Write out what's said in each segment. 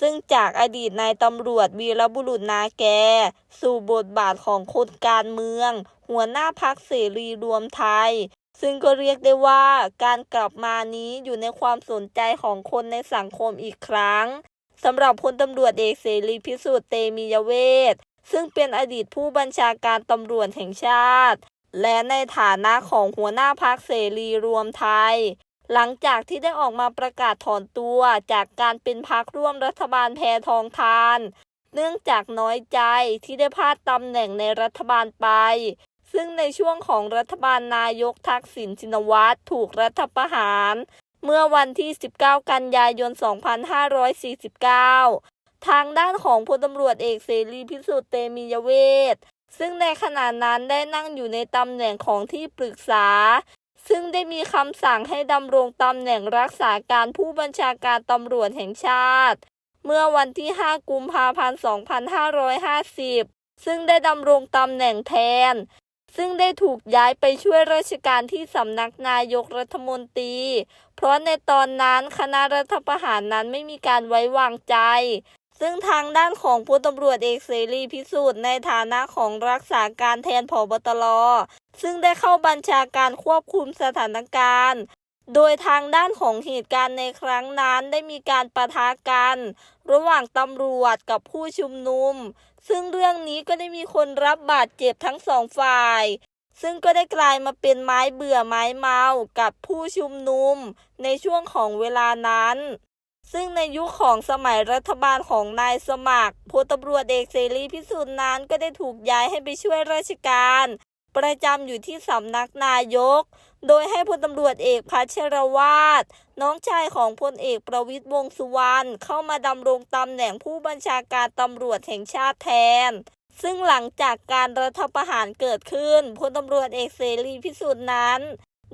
ซึ่งจากอดีตนายตำรวจวีรบุรุษนาแก สู่บทบาทของคนการเมือง หัวหน้าพักเสรีรวมไทย ซึ่งก็เรียกได้ว่าการกลับมานี้อยู่ในความสนใจของคนในสังคมอีกครั้งสำหรับพลตำรวจเอกเสรีพิสุทธิ์เตมียเวทซึ่งเป็นอดีตผู้บัญชาการตำรวจแห่งชาติ และในฐานะของหัวหน้าพักเสรีรวมไทย หลังจากที่ได้ออกมาประกาศถอนตัวจากการเป็นพักร่วมรัฐบาลแพทองทาน เนื่องจากน้อยใจที่ได้พลาดตำแหน่งในรัฐบาลไป ซึ่งในช่วงของรัฐบาลนายกทักษิณชินวัตรถูกรัฐประหาร เมื่อวันที่ 19 กันยายน 2549 ทางด้านของพลตำรวจเอกเสรีพิสุทธิ์เตมียเวทซึ่งในขณะนั้นได้นั่งอยู่ในตำแหน่งของที่ปรึกษา ซึ่งได้มีคำสั่งให้ดำรงตำแหน่งรักษาการผู้บัญชาการตำรวจแห่งชาติ เมื่อวันที่ 5 กุมภาพันธ์ 2550 ซึ่งได้ดำรงตำแหน่งแทน ซึ่งได้ถูกย้ายไปช่วยราชการที่สำนักนายกรัฐมนตรี เพราะในตอนนั้นคณะรัฐประหารนั้นไม่มีการไว้วางใจ ซึ่งทางด้านของพลตำรวจเอกเสรีพิสุทธิ์ในฐานะของรักษาการแทนผบตรซึ่งได้เข้าบัญชาการควบคุมสถานการณ์ โดยทางด้านของเหตุการณ์ในครั้งนั้นได้มีการประทะกัน ระหว่างตำรวจกับผู้ชุมนุม ซึ่งเรื่องนี้ก็ได้มีคนรับบาดเจ็บทั้งสองฝ่าย ซึ่งก็ได้กลายมาเป็นไม้เบื่อไม้เมากับผู้ชุมนุม ในช่วงของเวลานั้น ซึ่งในยุคของสมัยรัฐบาลของนายสมัครพลตำรวจเอกเสรีพิสุทธิ์นั้นก็ได้ถูกย้ายให้ไปช่วยราชการ ประจำอยู่ที่สำนักนายก โดยให้พลตำรวจเอกพัชรวาทน้องชายของพลเอกประวิตยวงษ์สุวรรณเข้ามาดำรงตำแหน่งผู้บัญชาการตำรวจแห่งชาติแทนซึ่งหลังจากการรัฐประหารเกิดขึ้นพลตำรวจเอกเสรีพิสุทธิ์นั้น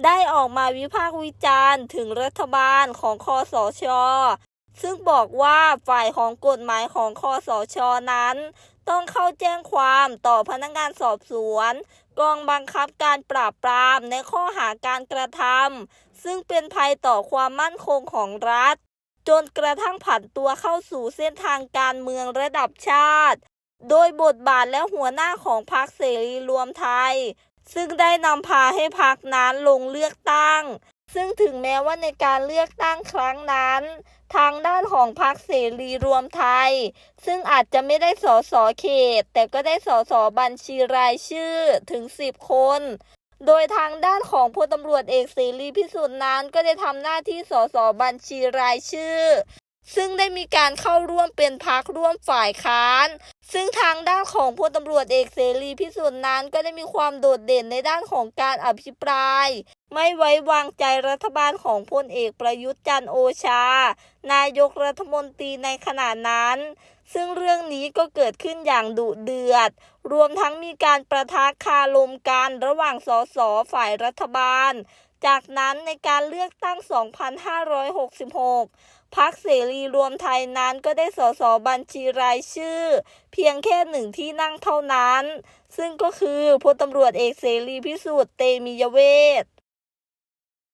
ได้ออกมาวิพากษ์วิจารณ์ถึงรัฐบาลของคอสช ซึ่งบอกว่าฝ่ายของกฎหมายของคอสชนั้น ต้องเข้าแจ้งความต่อพนักงานสอบสวน กองบังคับการปราบปรามในข้อหาการกระทำซึ่งเป็นภัยต่อความมั่นคงของรัฐ จนกระทั่งผันตัวเข้าสู่เส้นทางการเมืองระดับชาติ โดยบทบาทและหัวหน้าของพรรคเสรีรวมไทย ซึ่งได้นำพาให้พรรคนั้นลงเลือกตั้ง ซึ่งถึงแม้ว่าในการเลือกตั้งครั้งนั้น ทางด้านของพรรคเสรีรวมไทย ซึ่งอาจจะไม่ได้สสเขต แต่ก็ได้สสบัญชีรายชื่อถึง 10 คน โดยทางด้านของพลตำรวจเอกเสรีพิสุทธิ์นั้นก็ได้ทำหน้าที่สสบัญชีรายชื่อ ซึ่งได้มีการเข้าร่วมเป็นพักร่วมฝ่ายค้าน ซึ่งทางด้านของพลตำรวจเอกเสรีพิสุทธิ์นั้นก็ได้มีความโดดเด่นในด้านของการอภิปราย ไม่ไว้วางใจรัฐบาลของพลเอกประยุทธ์จันโอชา นายกรัฐมนตรีในขณะนั้น ซึ่งเรื่องนี้ก็เกิดขึ้นอย่างดุเดือด รวมทั้งมีการประทะคารมกันระหว่างสสฝ่ายรัฐบาล จากนั้นในการเลือกตั้ง 2566 พักเสรีรวมไทยนั้นก็ได้สสบัญชีรายชื่อ เพียงแค่หนึ่งที่นั่งเท่านั้น ซึ่งก็คือพลตำรวจเอกเสรีพิสุทธิ์เตมียเวท